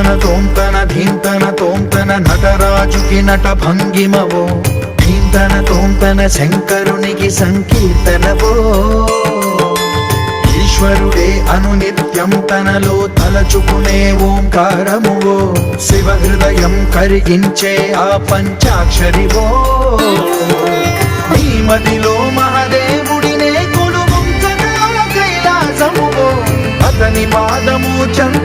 తన తోంతన ధీంతన తోంతన నటరాజుకి నట భంగిమవో. ధీంతన తోంతన శంకరునికి సంకీర్తనవో. ఈశ్వరుడే అను నిత్యం తనలో తలచుకునే ఓంకారమువో. శివ హృదయం కరిగించే ఆ పంచాక్షరివో. నీమతిలో మహదేవుడినే కొలువం కైలాసము అతని పాదము చంద్ర